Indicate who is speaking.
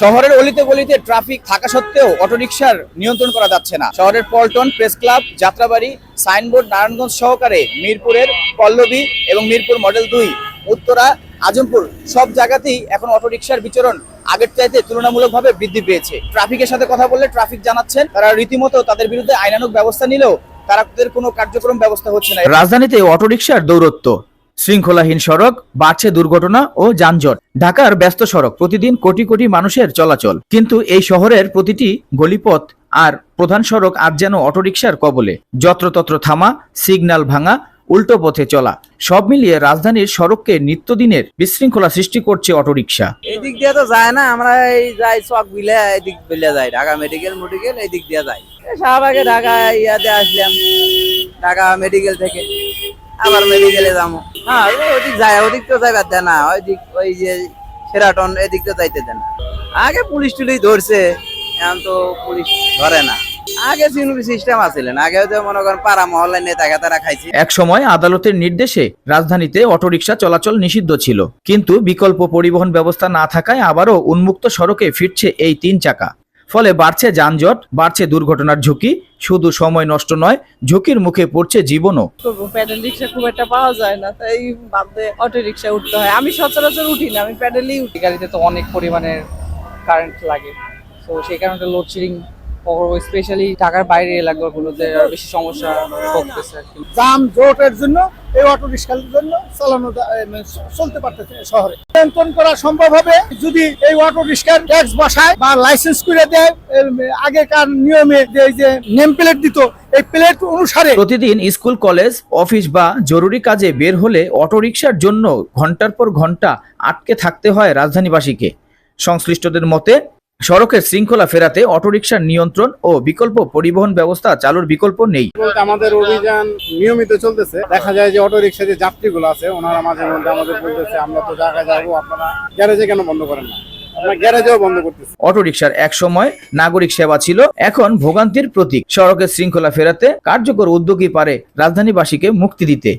Speaker 1: শহরের অলিতে গলিতে ট্রাফিক থাকা সত্ত্বেও অটোরিকশার নিয়ন্ত্রণ করা যাচ্ছে না। শহরের Paltan press club, Jatrabari, Signboard, Narayanganj সহকারে মিরপুরের পল্লবী এবং মিরপুর মডেল দুই, উত্তরা, আজমপুর সব জায়গাতেই এখন অটোরিকশার বিচরণ আগের চাইতে তুলনামূলকভাবে বৃদ্ধি পেয়েছে। ট্রাফিকের সাথে কথা বললে ট্রাফিক জানাচ্ছেন, তারা রীতিমতো তাদের বিরুদ্ধে আইনানুগ ব্যবস্থা নিলেও তারা তাদের কোনো কার্যক্রম ব্যবস্থা হচ্ছে না। রাজধানীতে অটোরিকশার দৌরত্ব। শৃঙ্খলাহীন সড়ক, বাড়ছে দুর্ঘটনা ও যানজট। ঢাকার ব্যস্ত সড়ক প্রতিদিন কোটি কোটি মানুষের চলাচল। কিন্তু এই শহরের প্রতিটি গলিপথ আর প্রধান সড়ক আজ যেন অটোরিকশার কবলে। যত্রতত্র থামা, সিগন্যাল ভাঙা, উল্টো পথে চলা, সব মিলিয়ে রাজধানীর সড়ককে নিত্যদিনের বিশৃঙ্খলা সৃষ্টি করছে অটোরিকশা।
Speaker 2: এদিক দিয়ে তো যায় না, আমরা এই যাই চক বিলে, এদিক বিলে যাই। ঢাকা মেডিকেল মেডিকেল এই দিক দিয়ে যাই। শাহবাগে ঢাকা ইয়াতে আসলাম, ঢাকা মেডিকেল থেকে। আবার মেডিকেলে যাব। হ্যাঁ ওদিক যায়, ওদিক তো যাইবার দেয় না ওইদিক ওই যে সেরাটন এদিক তো যাইতে দেয় না। আগে পুলিশ টুলিশ ধরছে, এখন তো পুলিশ ধরে না। আগে সিস্টেম আছিল না, আগে তো মনে করেন পাড়া মহল্লায় নেতা তারা খাইছে।
Speaker 1: এক সময় আদালতের নির্দেশে রাজধানীতে অটোরিকশা চলাচল নিষিদ্ধ ছিল। কিন্তু বিকল্প পরিবহন ব্যবস্থা না থাকায় আবারও উন্মুক্ত সড়কে ফিরছে এই তিন চাকা। ফলে বাড়ছে যানজট বাড়ছে দুর্ঘটনার ঝুঁকি শুধু সময় নষ্ট নয় ঝুঁকির মুখে পড়ছে জীবনও।
Speaker 3: প্যাডেল রিক্সা খুব একটা পাওয়া যায় না তাই বাদে অটো রিক্সা উঠতে হয়। আমি সচরাচর উঠি না আমি প্যাডেলই উঠি।
Speaker 4: গাড়িতে তো অনেক পরিমাণের কারেন্ট লাগে তো সেই কারণে লোডশেডিং স্পেশালি ঢাকার বাইরে এলাকাগুলোতে আরও বেশি সমস্যা ভুগতেছে আর কি।
Speaker 5: জাম জোটের জন্য এই অটো রিক্সার জন্য চালানো মানে চলতে পারতেছে শহরে। নিয়ন্ত্রণ করা সম্ভব হবে যদি এই অটো রিক্সার ট্যাক্স বসায় বা লাইসেন্স করে দেয় আগেকার নিয়মে যে এই যে নেম প্লেট দিত এই প্লেট অনুসারে
Speaker 1: প্রতিদিন স্কুল কলেজ অফিস বা জরুরি কাজে বের হলে অটোরিকশার জন্য ঘণ্টার পর ঘণ্টা আটকে থাকতে হয় রাজধানীবাসীকে। সংশ্লিষ্টদের মতে সড়কের শৃঙ্খলা ফেরাতে অটোরিকশার নিয়ন্ত্রণ ও বিকল্প পরিবহন ব্যবস্থা চালুর বিকল্প নেই।
Speaker 6: আমাদের অভিযান নিয়মিত চলতেছে। দেখা যায় যে অটো রিক্সা যে যাত্রীগুলো আছে ওনারা মাঝে মধ্যে আমাদের বলতেছে আমরা তো জায়গায় যাব আপনারা গ্যারেজে কেন বন্ধ করেন না?
Speaker 1: অটোরিকশার এক সময় নাগরিক সেবা ছিল এখন ভোগান্তির প্রতীক। সড়কের শৃঙ্খলা ফেরাতে কার্যকর উদ্যোগী পারে রাজধানীবাসীকে মুক্তি দিতে।